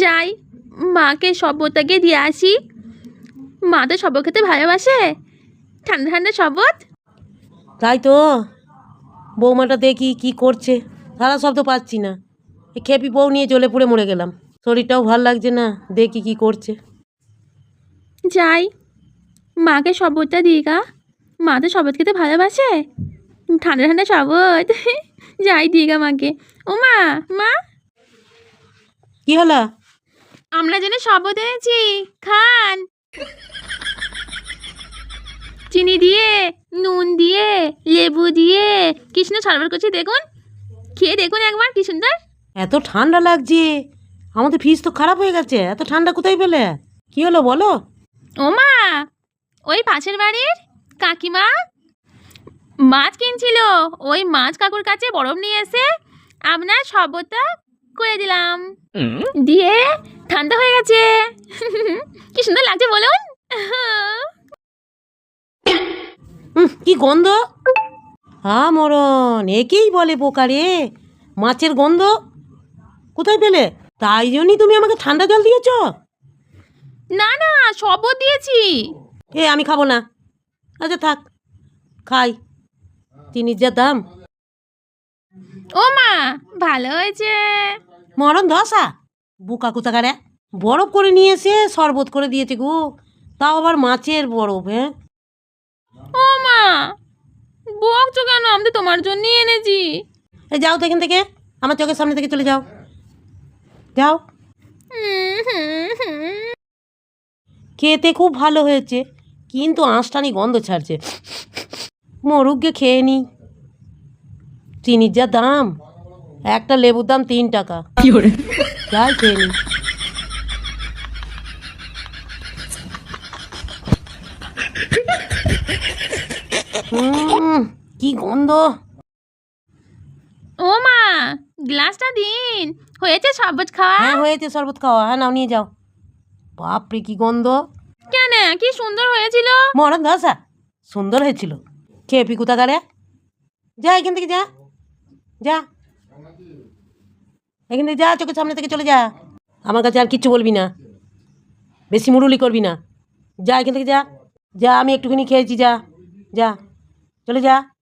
যাই মাকে শরবতটাকে দিয়ে আসি। মা তো শরবত খেতে ভালোবাসে। ঠান্ডা ঠান্ডা শরবত তাই তো। বৌমাটা দেখি কি করছে। সারা শব্দ পাচ্ছি না। এই খেপি বউ নিয়ে জ্বলে পুড়ে মরে গেলাম। শরীরটাও ভালো লাগছে না। দেখি কি করছে। যাই মাকে শরবতটা দিই গা। মা তো শরবত খেতে ভালোবাসে। ঠান্ডা ঠান্ডা শরবত যাই দিই গা মাকে। ও মা মা। কি হলো? আমরা যেন শরবত এনেছি। খান। চিনি দিয়ে নুন দিয়ে লেবু দিয়ে। কৃষ্ণ শরবত করছি দেখুন। খেয়ে দেখুন একবার কি সুন্দর। এত ঠান্ডা লাগছে। আমাদের ফ্রিজ তো খারাপ হয়ে গেছে। এত ঠান্ডা কোথায় পেলে? কি হলো বলো? ও মা ওই পাশের বাড়ির কাকিমা মাছ কিনছিল। ওই মাছ কাকুর কাছে বরফ নিয়ে এসে আপনার শরবতটা করে দিলাম। দিয়ে ঠান্ডা হয়ে গেছে। কি সুন্দর লাগছে বলুন। কি গন্ধ? হা মরণ একেই বলে বোকারে মাছের গন্ধ? কোথায় পেলে? তাই জন্যই তুমি আমাকে ঠান্ডা জল দিয়েছ। না না শরবত দিয়েছি। এ আমি খাব না। আচ্ছা থাক খাই। চিনির যা দাম। ও মা ভালো হয়েছে। মরণ ধসা? বুকা কোথাকারে? বরফ করে নিয়ে এসে শরবত করে দিয়েছে গো। তাও আবার মাছের বরফ হ্যাঁ? ও মা বকছো কেন? আমি তো তোমার জন্যই এনেছি। এই যাও তো এখান থেকে আমার চোখের সামনে থেকে চলে যাও। যাও। খেতে খুব ভালো হয়েছে কিন্তু আঁশটানি গন্ধ ছাড়ছে। মরুগকে খেয়ে নি। চিনির যা দাম। একটা লেবুর দাম তিন টাকা। যাই খেয়ে নি। কি গন্ধ। ও মা গ্লাসটা দিন। হয়েছে শরবত খাওয়া? হ্যাঁ হয়েছে শরবত খাওয়া। হ্যাঁ নাও নিয়ে যাও। বাপরে কি গন্ধ। কেন? কি সুন্দর হয়েছিল? মরণ ধসা। সুন্দর হয়েছিল। খেয়ে পিকুতা কোথাকারে যা এখান থেকে যা। যা। এখান থেকে যা, চোখের সামনে থেকে চলে যা। আমার কাছে আর কিচ্ছু বলবি না। বেশি মুরুলি করবি না। যা, এখান থেকে যা। যা, আমি একটুখানি খেয়েছি, যা। যা। চলে যা।